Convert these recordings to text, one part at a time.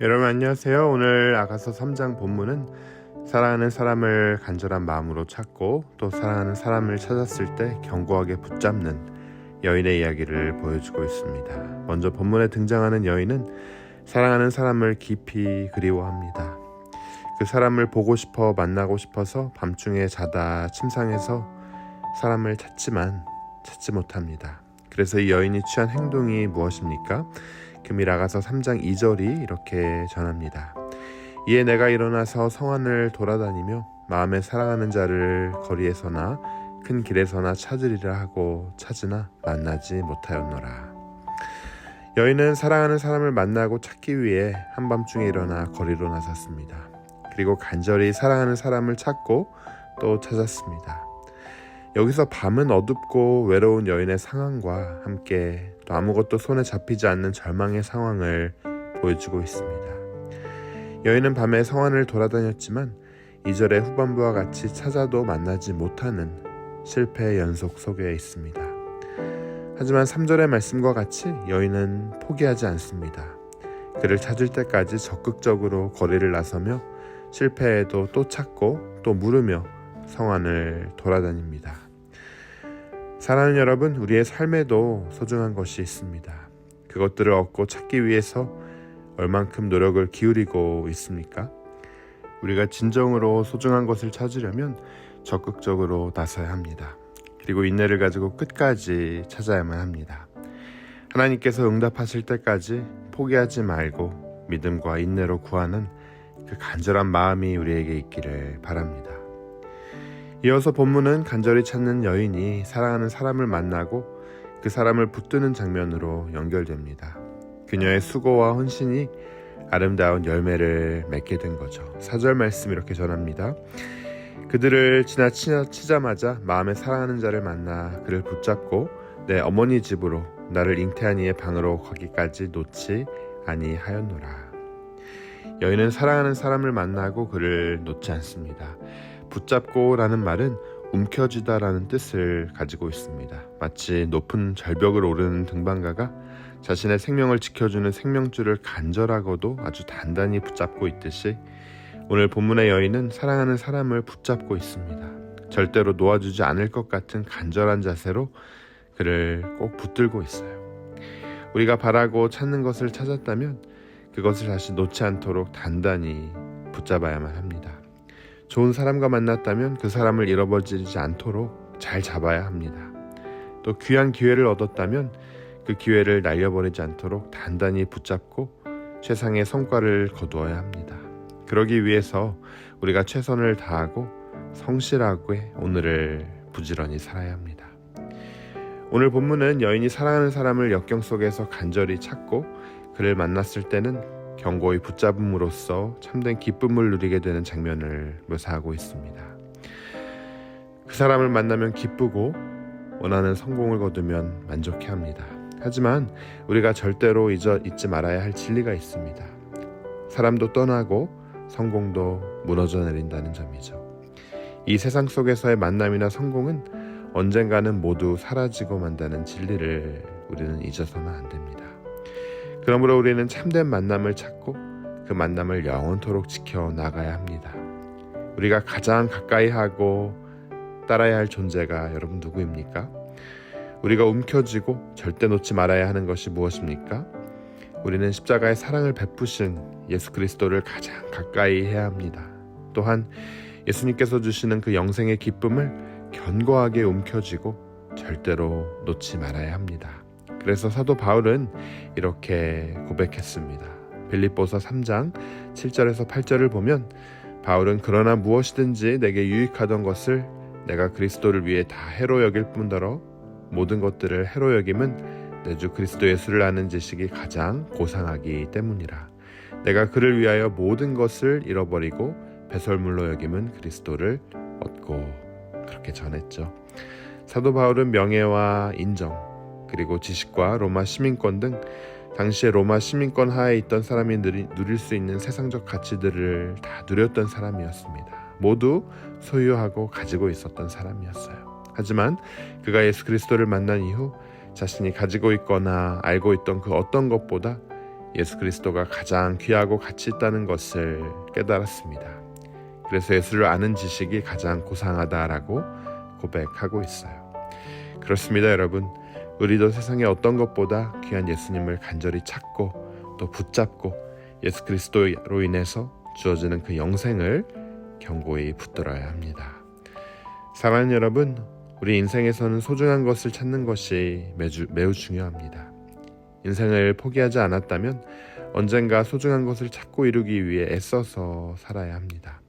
여러분 안녕하세요. 오늘 아가서 3장 본문은 사랑하는 사람을 간절한 마음으로 찾고 또 사랑하는 사람을 찾았을 때 견고하게 붙잡는 여인의 이야기를 보여주고 있습니다. 먼저 본문에 등장하는 여인은 사랑하는 사람을 깊이 그리워합니다. 그 사람을 보고 싶어 만나고 싶어서 밤중에 자다 침상에서 사람을 찾지만 찾지 못합니다. 그래서 이 여인이 취한 행동이 무엇입니까? 금일 아가서 3장 2절이 이렇게 전합니다. 이에 내가 일어나서 성안을 돌아다니며 마음에 사랑하는 자를 거리에서나 큰 길에서나 찾으리라 하고 찾으나 만나지 못하였노라. 여인은 사랑하는 사람을 만나고 찾기 위해 한밤중에 일어나 거리로 나섰습니다. 그리고 간절히 사랑하는 사람을 찾고 또 찾았습니다. 여기서 밤은 어둡고 외로운 여인의 상황과 함께 또 아무것도 손에 잡히지 않는 절망의 상황을 보여주고 있습니다. 여인은 밤에 성안을 돌아다녔지만 이절의 후반부와 같이 찾아도 만나지 못하는 실패의 연속 속에 있습니다. 하지만 3절의 말씀과 같이 여인은 포기하지 않습니다. 그를 찾을 때까지 적극적으로 거리를 나서며 실패해도 또 찾고 또 물으며 성안을 돌아다닙니다. 사랑하는 여러분, 우리의 삶에도 소중한 것이 있습니다. 그것들을 얻고 찾기 위해서 얼만큼 노력을 기울이고 있습니까? 우리가 진정으로 소중한 것을 찾으려면 적극적으로 나서야 합니다. 그리고 인내를 가지고 끝까지 찾아야만 합니다. 하나님께서 응답하실 때까지 포기하지 말고 믿음과 인내로 구하는 그 간절한 마음이 우리에게 있기를 바랍니다. 이어서 본문은 간절히 찾는 여인이 사랑하는 사람을 만나고 그 사람을 붙드는 장면으로 연결됩니다. 그녀의 수고와 헌신이 아름다운 열매를 맺게 된 거죠. 사절 말씀 이렇게 전합니다. 그들을 지나치자마자 마음에 사랑하는 자를 만나 그를 붙잡고 내 어머니 집으로 나를 잉태한 이의 방으로 거기까지 놓지 아니하였노라. 여인은 사랑하는 사람을 만나고 그를 놓지 않습니다. 붙잡고라는 말은 움켜쥐다라는 뜻을 가지고 있습니다. 마치 높은 절벽을 오르는 등반가가 자신의 생명을 지켜주는 생명줄을 간절하고도 아주 단단히 붙잡고 있듯이 오늘 본문의 여인은 사랑하는 사람을 붙잡고 있습니다. 절대로 놓아주지 않을 것 같은 간절한 자세로 그를 꼭 붙들고 있어요. 우리가 바라고 찾는 것을 찾았다면 그것을 다시 놓지 않도록 단단히 붙잡아야만 합니다. 좋은 사람과 만났다면 그 사람을 잃어버리지 않도록 잘 잡아야 합니다. 또 귀한 기회를 얻었다면 그 기회를 날려버리지 않도록 단단히 붙잡고 최상의 성과를 거두어야 합니다. 그러기 위해서 우리가 최선을 다하고 성실하게 오늘을 부지런히 살아야 합니다. 오늘 본문은 여인이 사랑하는 사람을 역경 속에서 간절히 찾고 그를 만났을 때는 경고히 붙잡음으로써 참된 기쁨을 누리게 되는 장면을 묘사하고 있습니다. 그 사람을 만나면 기쁘고 원하는 성공을 거두면 만족해 합니다. 하지만 우리가 절대로 잊어 잊지 말아야 할 진리가 있습니다. 사람도 떠나고 성공도 무너져 내린다는 점이죠. 이 세상 속에서의 만남이나 성공은 언젠가는 모두 사라지고 만다는 진리를 우리는 잊어서는 안 됩니다. 그러므로 우리는 참된 만남을 찾고 그 만남을 영원토록 지켜 나가야 합니다. 우리가 가장 가까이 하고 따라야 할 존재가 여러분 누구입니까? 우리가 움켜쥐고 절대 놓지 말아야 하는 것이 무엇입니까? 우리는 십자가의 사랑을 베푸신 예수 그리스도를 가장 가까이 해야 합니다. 또한 예수님께서 주시는 그 영생의 기쁨을 견고하게 움켜쥐고 절대로 놓지 말아야 합니다. 그래서 사도 바울은 이렇게 고백했습니다. 빌립보서 3장 7절에서 8절을 보면 바울은 그러나 무엇이든지 내게 유익하던 것을 내가 그리스도를 위해 다 해로 여길 뿐더러 모든 것들을 해로 여김은 내 주 그리스도 예수를 아는 지식이 가장 고상하기 때문이라. 내가 그를 위하여 모든 것을 잃어버리고 배설물로 여김은 그리스도를 얻고 그렇게 전했죠. 사도 바울은 명예와 인정 그리고 지식과 로마 시민권 등 당시에 로마 시민권 하에 있던 사람이 누릴 수 있는 세상적 가치들을 다 누렸던 사람이었습니다. 모두 소유하고 가지고 있었던 사람이었어요. 하지만 그가 예수 그리스도를 만난 이후 자신이 가지고 있거나 알고 있던 그 어떤 것보다 예수 그리스도가 가장 귀하고 가치 있다는 것을 깨달았습니다. 그래서 예수를 아는 지식이 가장 고상하다라고 고백하고 있어요. 그렇습니다, 여러분. 우리도 세상의 어떤 것보다 귀한 예수님을 간절히 찾고 또 붙잡고 예수 그리스도로 인해서 주어지는 그 영생을 경고히 붙들어야 합니다. 사랑하는 여러분, 우리 인생에서는 소중한 것을 찾는 것이 매주, 매우 중요합니다. 인생을 포기하지 않았다면 언젠가 소중한 것을 찾고 이루기 위해 애써서 살아야 합니다.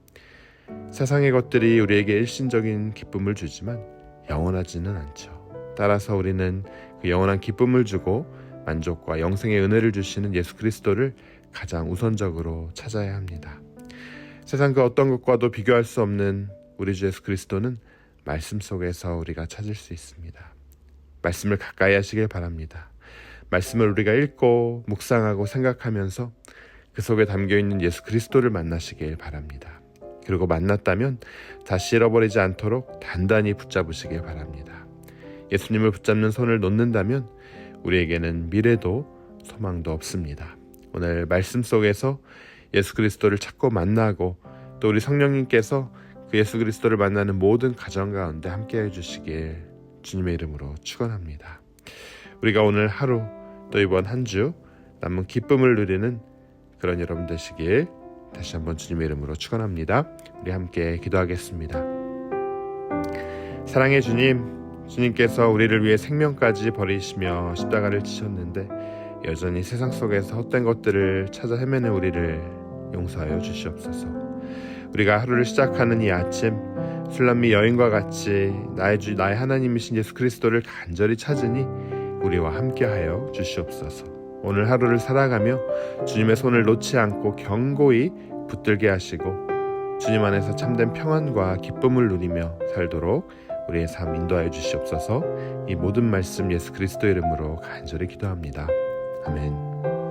세상의 것들이 우리에게 일신적인 기쁨을 주지만 영원하지는 않죠. 따라서 우리는 그 영원한 기쁨을 주고 만족과 영생의 은혜를 주시는 예수 그리스도를 가장 우선적으로 찾아야 합니다. 세상 그 어떤 것과도 비교할 수 없는 우리 주 예수 그리스도는 말씀 속에서 우리가 찾을 수 있습니다. 말씀을 가까이 하시길 바랍니다. 말씀을 우리가 읽고 묵상하고 생각하면서 그 속에 담겨 있는 예수 그리스도를 만나시길 바랍니다. 그리고 만났다면 다시 잃어버리지 않도록 단단히 붙잡으시길 바랍니다. 예수님을 붙잡는 손을 놓는다면 우리에게는 미래도 소망도 없습니다. 오늘 말씀 속에서 예수 그리스도를 찾고 만나고 또 우리 성령님께서 그 예수 그리스도를 만나는 모든 가정 가운데 함께 해주시길 주님의 이름으로 축원합니다. 우리가 오늘 하루 또 이번 한 주 남은 기쁨을 누리는 그런 여러분 되시길 다시 한번 주님의 이름으로 축원합니다. 우리 함께 기도하겠습니다. 사랑의 주님, 주님께서 우리를 위해 생명까지 버리시며 십자가를 지셨는데 여전히 세상 속에서 헛된 것들을 찾아 헤매는 우리를 용서하여 주시옵소서. 우리가 하루를 시작하는 이 아침 술람미 여인과 같이 나의 주 나의 하나님이신 예수 그리스도를 간절히 찾으니 우리와 함께하여 주시옵소서. 오늘 하루를 살아가며 주님의 손을 놓지 않고 견고히 붙들게 하시고 주님 안에서 참된 평안과 기쁨을 누리며 살도록 우리의 삶 인도하여 주시옵소서. 이 모든 말씀 예수 그리스도 이름으로 간절히 기도합니다. 아멘.